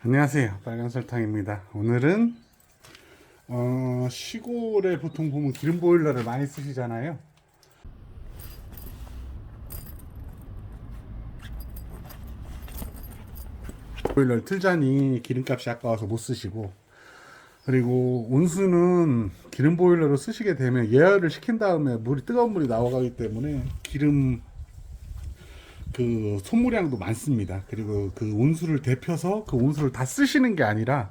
안녕하세요. 빨간 설탕입니다. 오늘은 어, 시골에 보통 보면 기름 보일러를 많이 쓰시잖아요. 보일러를 틀자니 기름값이 아까워서 못 쓰시고 그리고 온수는 기름 보일러로 쓰시게 되면 예열을 시킨 다음에 물이 뜨거운 물이 나와가기 때문에 기름 그 소모량도 많습니다. 그리고 그 온수를 데펴서 그 온수를 다 쓰시는 게 아니라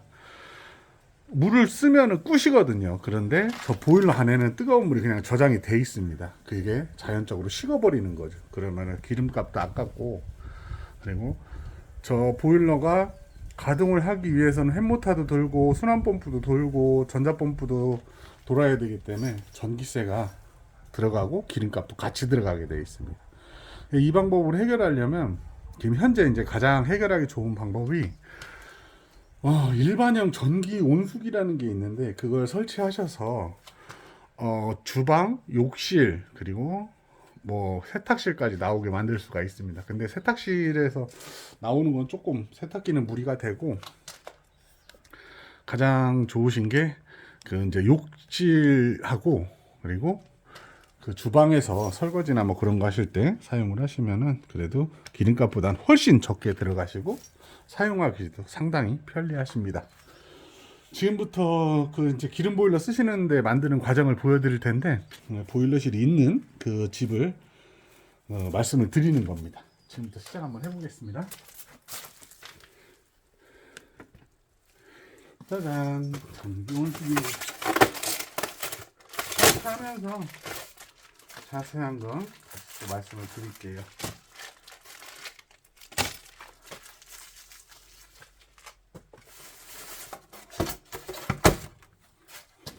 물을 쓰면은 꾸시거든요. 그런데 저 보일러 안에는 뜨거운 물이 그냥 저장이 돼 있습니다. 그게 자연적으로 식어버리는 거죠. 그러면은 기름값도 아깝고 그리고 저 보일러가 가동을 하기 위해서는 햇모타도 돌고 순환 펌프도 돌고 전자 펌프도 돌아야 되기 때문에 전기세가 들어가고 기름값도 같이 들어가게 되어 있습니다. 이 방법을 해결하려면 지금 현재 이제 가장 해결하기 좋은 방법이 어, 일반형 전기 온수기라는 게 있는데 그걸 설치하셔서 어, 주방, 욕실 그리고 뭐 세탁실까지 나오게 만들 수가 있습니다. 근데 세탁실에서 나오는 건 조금 세탁기는 무리가 되고 가장 좋으신 게 그 이제 욕실하고 그리고 그 주방에서 설거지나 뭐 그런 거 하실 때 사용을 하시면은 그래도 기름값보단 훨씬 적게 들어가시고 사용하기도 상당히 편리하십니다. 지금부터 그 이제 기름 보일러 쓰시는데 만드는 과정을 보여드릴 텐데 어, 보일러실이 있는 그 집을 어, 말씀을 드리는 겁니다. 지금부터 시작 한번 해보겠습니다. 짜잔 온수기 하면서 자세한 건 다시 또 말씀을 드릴게요.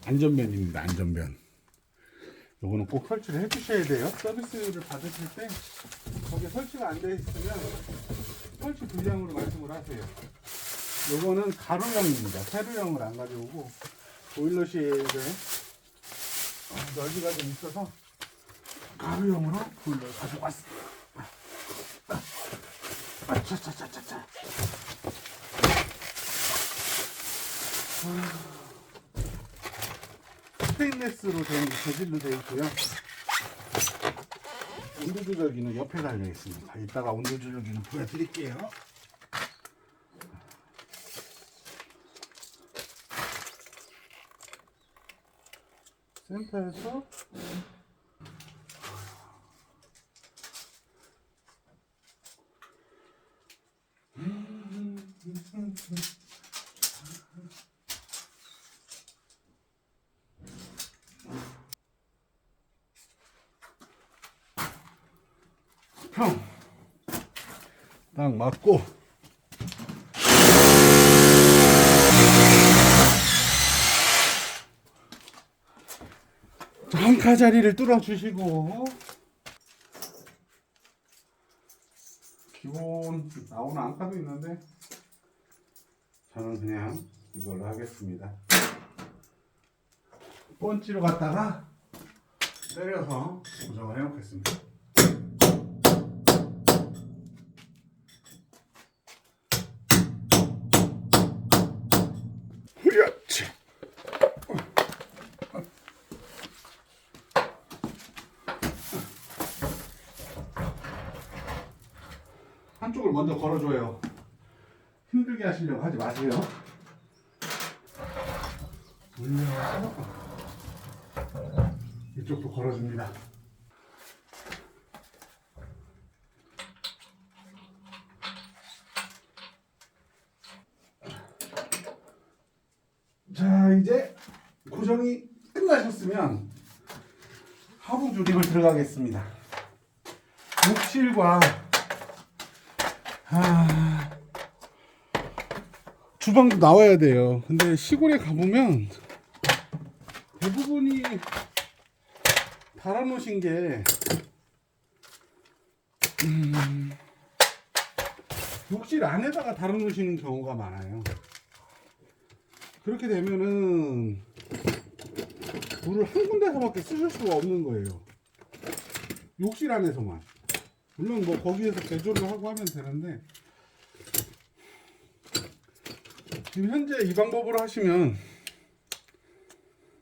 안전변입니다. 안전변. 요거는 꼭 설치를 해주셔야 돼요. 서비스를 받으실 때 거기에 설치가 안돼 있으면 설치 불량으로 말씀을 하세요. 요거는 가로형입니다. 세로형을 안 가져오고 보일러실에 어, 넓이가 좀 있어서 가루형으로 보일러를 가져왔습니다. 아, 차차차차차. 스테인레스로 된 재질로 되어 있고요. 온도 조절기는 옆에 달려 있습니다. 이따가 온도 조절기는 보여드릴게요. 센터에서 평. 딱 맞고. 자, 한카 자리를 뚫어주시고. 기본 나오는 안카도 있는데, 저는 그냥 이걸로 하겠습니다. 번지로 갖다가 때려서 고정을 해 놓겠습니다. 먼저 걸어줘요. 힘들게 하시려고 하지 마세요. 올려서 이쪽도 걸어줍니다. 자 이제 고정이 끝나셨으면 하부 조립을 들어가겠습니다. 욕실과 아, 주방도 나와야 돼요. 근데 시골에 가보면 대부분이 달아놓으신 게 음, 욕실 안에다가 달아놓으시는 경우가 많아요. 그렇게 되면은 물을 한 군데서밖에 쓰실 수가 없는 거예요. 욕실 안에서만. 물론 뭐 거기에서 개조를 하고 하면 되는데 지금 현재 이 방법으로 하시면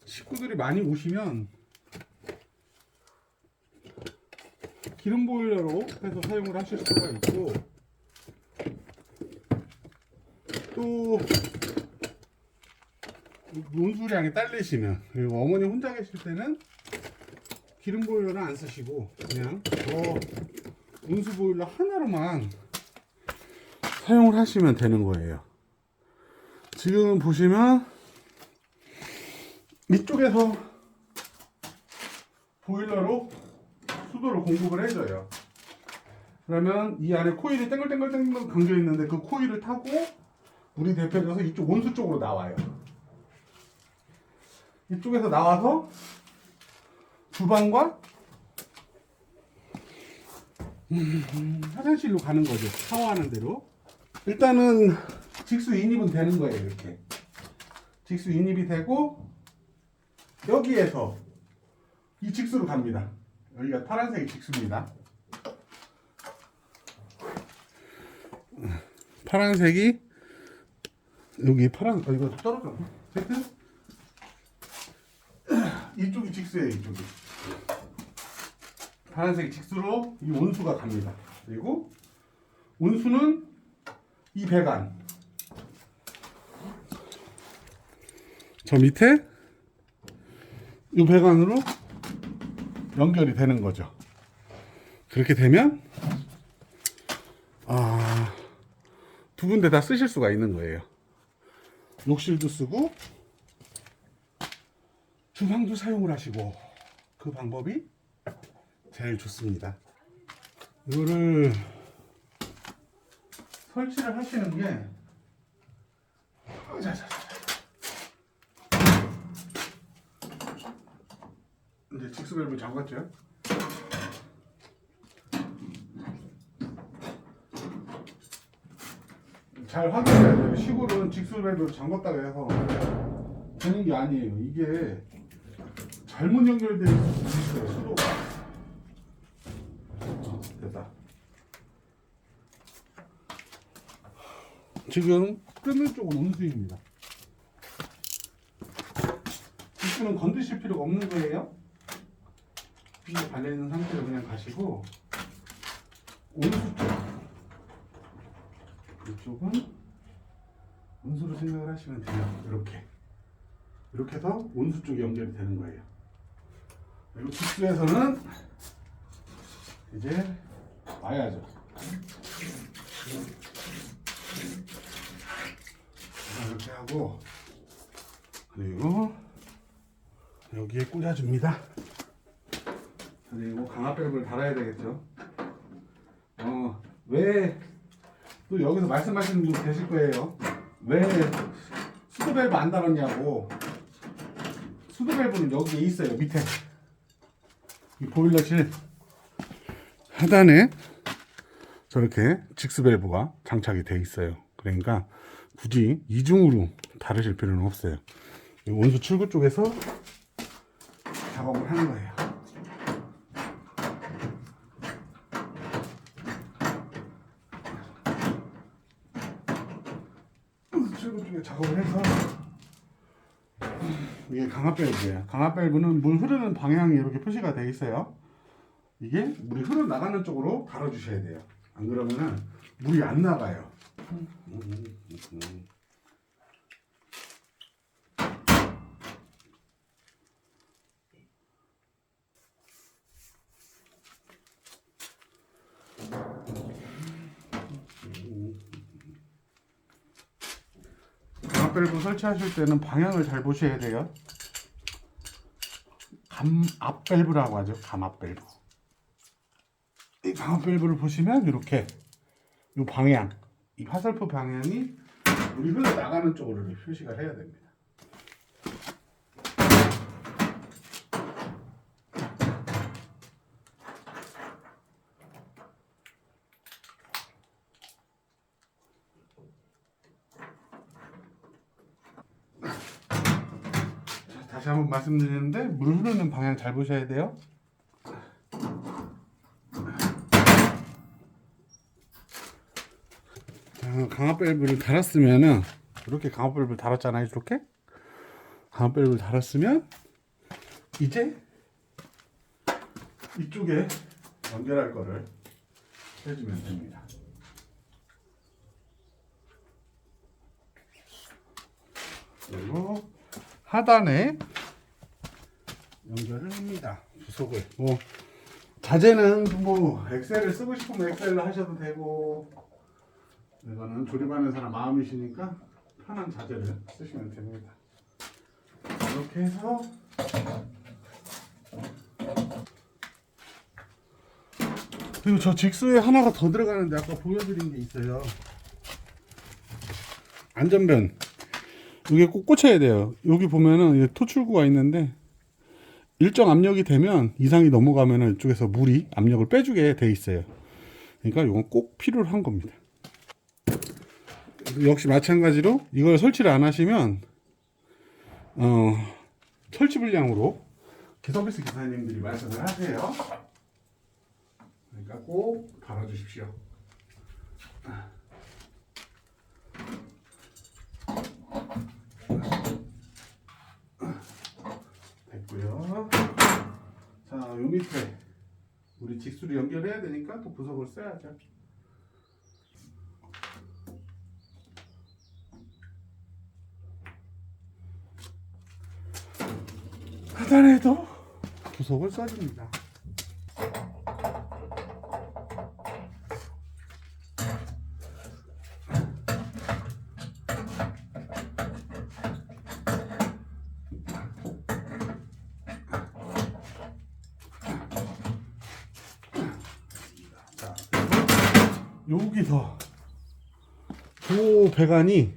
식구들이 많이 오시면 기름 보일러로 해서 사용을 하실 수가 있고 또 논수량이 딸리시면 그리고 어머니 혼자 계실 때는 기름 보일러는 안 쓰시고 그냥 저 온수 보일러 하나로만 사용을 하시면 되는 거예요. 지금 보시면 이쪽에서 보일러로 수도를 공급을 해줘요. 그러면 이 안에 코일이 땡글땡글땡글 감겨 있는데 그 코일을 타고 물이 대표져서 이쪽 온수 쪽으로 나와요. 이쪽에서 나와서 주방과 음, 화장실로 가는 거죠. 샤워하는 대로. 일단은 직수 인입은 되는 거예요. 이렇게. 직수 인입이 되고 여기에서 이 직수로 갑니다. 여기가 파란색이 직수입니다. 파란색이 여기 파란 어 이거 떨어져. 세트? 이쪽이 직수예요. 이쪽이. 파란색 직수로 이 온수가 갑니다. 그리고 온수는 이 배관. 저 밑에 이 배관으로 연결이 되는 거죠. 그렇게 되면 아, 두 군데 다 쓰실 수가 있는 거예요. 욕실도 쓰고 주방도 사용을 하시고 그 방법이 제일 좋습니다. 이거를 설치를 하시는 게 자자자. 이제 직수 밸브 잠갔죠? 잘 확인해야 돼요. 시골은 직수 밸브 잠갔다고 해서 되는 게 아니에요. 이게 잘못 연결되어 있어요. 수도가. 어, 됐다. 지금 끄는 쪽은 온수입니다. 직수는 건드실 필요가 없는 거예요. 휘게 발려 있는 상태로 그냥 가시고 온수 쪽 이쪽은 온수로 생각을 하시면 돼요. 이렇게 이렇게 해서 온수 쪽이 연결이 되는 거예요. 그리고 직수에서는 이제 와야죠. 이렇게 하고 그리고 여기에 꽂아줍니다. 그리고 강압 밸브를 달아야 되겠죠. 어, 왜, 또 여기서 말씀하시는 분 계실 거예요. 왜 수도 밸브 안 달았냐고. 수도 밸브는 여기에 있어요, 밑에. 이 보일러실 하단에 저렇게 직수 밸브가 장착이 돼 있어요. 그러니까 굳이 이중으로 다르실 필요는 없어요. 이 온수 출구 쪽에서 작업을 하는 거예요. 출구 쪽에 작업을 해서 이게 강압 밸브예요. 강압 밸브는 물 흐르는 방향이 이렇게 표시가 되어 있어요. 이게 물이 흐르 나가는 쪽으로 달아주셔야 돼요. 안 그러면은 물이 안 나가요. 강압 밸브 설치하실 때는 방향을 잘 보셔야 돼요. 감압 밸브라고 하죠. 감압 밸브. 이 강압 밸브를 보시면 이렇게 이 방향, 이 화살표 방향이 물이 흘러 나가는 쪽으로 표시가 해야 됩니다. 자, 다시 한번 말씀드리는데 물 흐르는 방향 잘 보셔야 돼요. 자, 강압 밸브를 달았으면은 이렇게 강압 밸브를 달았잖아요 이렇게? 강압 밸브를 달았으면 이제 이쪽에 연결할 거를 해주면 됩니다. 그리고 하단에 연결을 합니다 부속을. 뭐 자재는 뭐 엑셀을 쓰고 싶으면 엑셀로 하셔도 되고 이거는 조립하는 사람 마음이시니까 편한 자재를 쓰시면 됩니다. 이렇게 해서 그리고 저 직수에 하나가 더 들어가는데 아까 보여드린 게 있어요. 안전변 이게 꼭 꽂혀야 돼요. 여기 보면은 토출구가 있는데 일정 압력이 되면 이상이 넘어가면은 이쪽에서 물이 압력을 빼주게 돼 있어요. 그러니까 이건 꼭 필요한 겁니다. 역시 마찬가지로 이걸 설치를 안 하시면 어, 설치 불량으로 기서비스 기사님들이 말씀을 하세요. 그러니까 꼭 달아주십시오. 됐고요. 자, 요 밑에 우리 직수를 연결해야 되니까 또 부속을 써야죠. 하단에도 부속을 써줍니다. 자, 여기서 저 배관이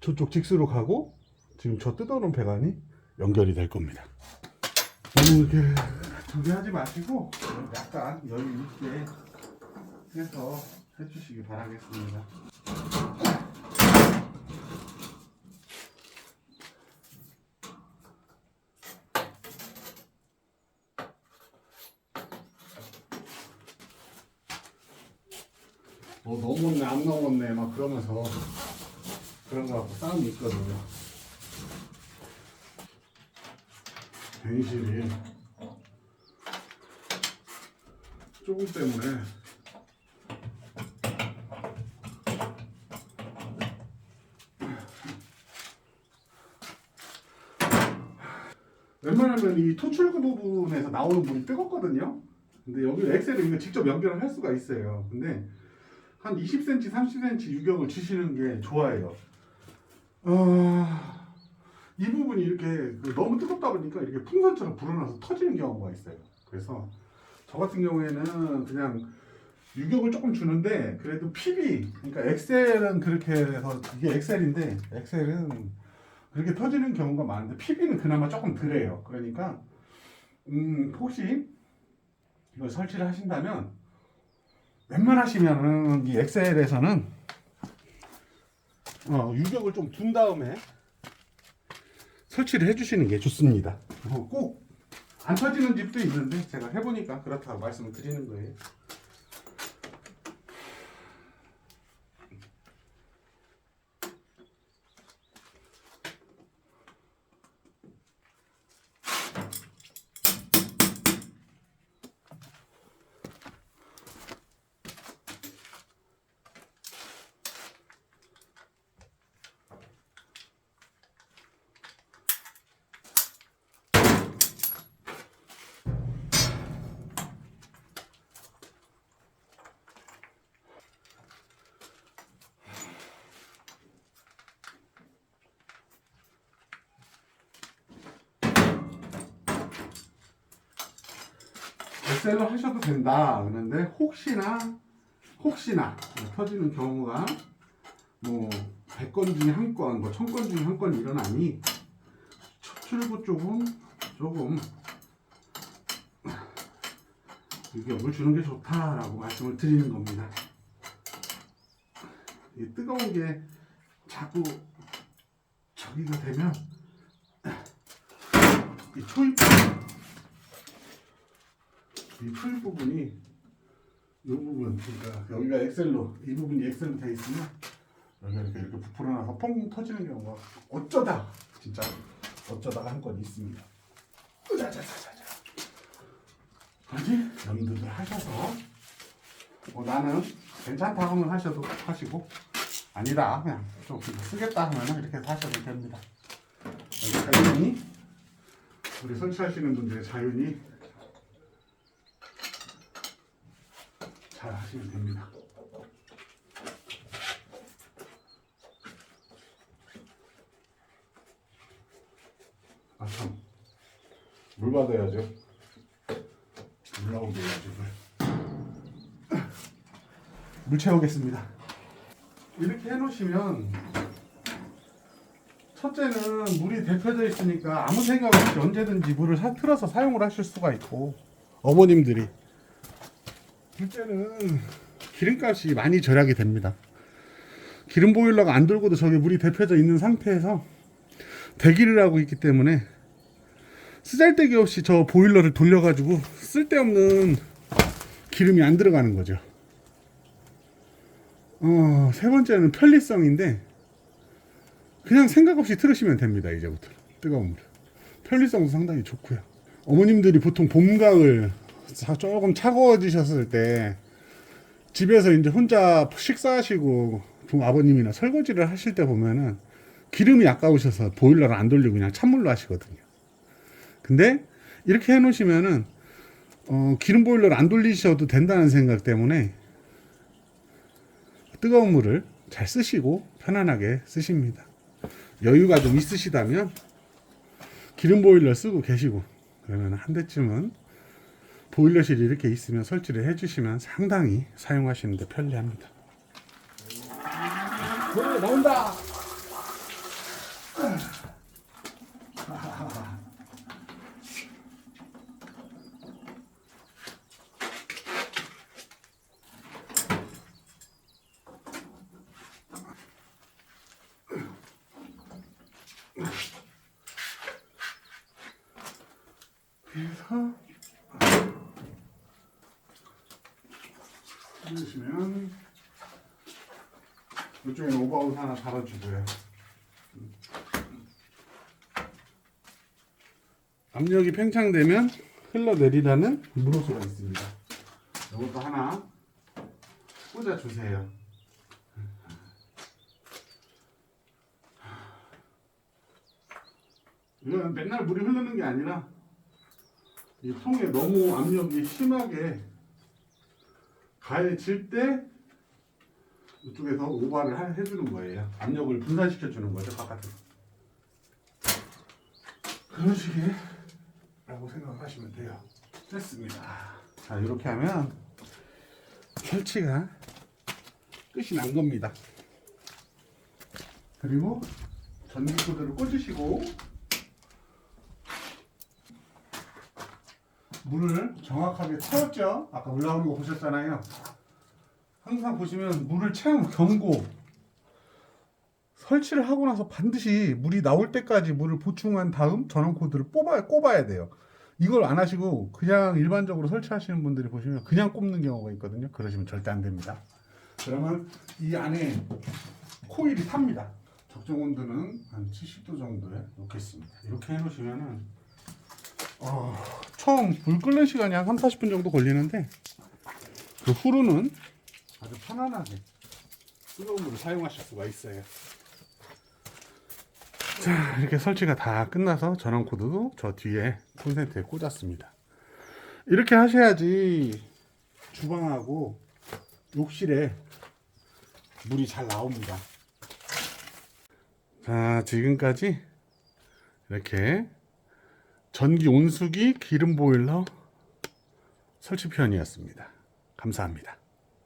저쪽 직수로 가고 지금 저 뜯어놓은 배관이 연결이 될 겁니다. 너무 이렇게 저기 하지 마시고 약간 여유 있게 해서 해주시기 바라겠습니다. 뭐 넘었네 안 넘었네 막 그러면서 그런 거 갖고 싸움이 있거든요. 변실이 조금 때문에 웬만하면 이 토출구 부분에서 나오는 물이 뜨겁거든요. 근데 여기 엑셀을 직접 연결을 할 수가 있어요. 근데 한 20cm, 30cm 유격을 주시는 게 좋아요. 어... 이 부분이 이렇게 그 너무 뜨겁다 보니까 이렇게 풍선처럼 불어나서 터지는 경우가 있어요. 그래서 저 같은 경우에는 그냥 유격을 조금 주는데 그래도 PB 그러니까 엑셀은 그렇게 해서 이게 엑셀인데 엑셀은 그렇게 터지는 경우가 많은데 PB는 그나마 조금 덜해요. 그러니까 음 혹시 이걸 설치를 하신다면 웬만하시면은 이 엑셀에서는 어, 유격을 좀 둔 다음에 설치를 해주시는 게 좋습니다. 꼭안 터지는 집도 있는데 제가 해보니까 그렇다고 말씀을 드리는 거예요. 엑셀로 하셔도 된다. 그런데 혹시나 혹시나 터지는 경우가 뭐 100건 중에 한 건, 뭐 1000건 중에 한 건 일어나니 출구 쪽은 조금 유격을 주는 게 좋다라고 말씀을 드리는 겁니다. 이 뜨거운 게 자꾸 저기가 되면 이 초입 이 풀 부분이 이 부분 그러니까 여기가 엑셀로 이 부분이 엑셀로 돼 있으면 여기 이렇게 이렇게 부풀어 나서 뻥 터지는 경우가 어쩌다 진짜 어쩌다가 한 건 있습니다. 으자자자자자. 하지 염두들 하셔서 뭐 나는 괜찮다 하면 하셔도 하시고 아니다 그냥 좀 쓰겠다 하면 이렇게 하셔도 됩니다. 자연히 우리 설치하시는 분들의 자연히 잘 하시면 됩니다. 아 참. 물 받아야죠. 물 나오게 해야죠. 물. 물 채우겠습니다. 이렇게 해놓으시면 첫째는 물이 데펴져 있으니까 아무 생각 없이 언제든지 물을 사, 틀어서 사용을 하실 수가 있고 어머님들이 둘째는 기름값이 많이 절약이 됩니다. 기름 보일러가 안 돌고도 저기 물이 데펴져 있는 상태에서 대기를 하고 있기 때문에 쓰잘데기 없이 저 보일러를 돌려가지고 쓸데없는 기름이 안 들어가는 거죠. 어, 세 번째는 편리성인데 그냥 생각 없이 틀으시면 됩니다. 이제부터 뜨거운 물. 편리성도 상당히 좋고요. 어머님들이 보통 봄, 가을 자- 조금 차가워지셨을 때 집에서 이제 혼자 식사하시고 부- 아버님이나 설거지를 하실 때 보면은 기름이 아까우셔서 보일러를 안 돌리고 그냥 찬물로 하시거든요. 근데 이렇게 해놓으시면은 어, 기름 보일러를 안 돌리셔도 된다는 생각 때문에 뜨거운 물을 잘 쓰시고 편안하게 쓰십니다. 여유가 좀 있으시다면 기름 보일러 쓰고 계시고 그러면 한 대쯤은 보일러실이 이렇게 있으면 설치를 해주시면 상당히 사용하시는데 편리합니다. 네, 나온다. 해주시면 이쪽에 오버아웃 하나 달아주고요. 압력이 팽창되면 흘러내리라는 물호수가 있습니다. 이것도 하나 꽂아주세요. 맨날 물이 흐르는 게 아니라 이 통에 너무 압력이 심하게 가해 질 때 이쪽에서 오바를 하- 해주는 거예요. 압력을 분산시켜 주는 거죠 바깥으로. 그런 식이라고 생각하시면 돼요. 됐습니다. 자 이렇게 하면 설치가 끝이 난 겁니다. 그리고 전기 코드를 꽂으시고 물을 정확하게 채웠죠? 아까 올라오는 거 보셨잖아요. 항상 보시면 물을 채운 경고 설치를 하고 나서 반드시 물이 나올 때까지 물을 보충한 다음 전원 코드를 뽑아 꼽아야 돼요. 이걸 안 하시고 그냥 일반적으로 설치하시는 분들이 보시면 그냥 꼽는 경우가 있거든요. 그러시면 절대 안 됩니다. 그러면 이 안에 코일이 탑니다. 적정 온도는 한 70도 정도에 놓겠습니다. 이렇게 해놓으시면은 어, 처음 불 끓는 시간이 한 3, 40분 정도 걸리는데 그 후로는 아주 편안하게 뜨거운 물을 사용하실 수가 있어요. 자, 이렇게 설치가 다 끝나서 전원 코드도 저 뒤에 콘센트에 꽂았습니다. 이렇게 하셔야지 주방하고 욕실에 물이 잘 나옵니다. 자, 지금까지 이렇게 전기 온수기 기름 보일러 설치 편이었습니다. 감사합니다.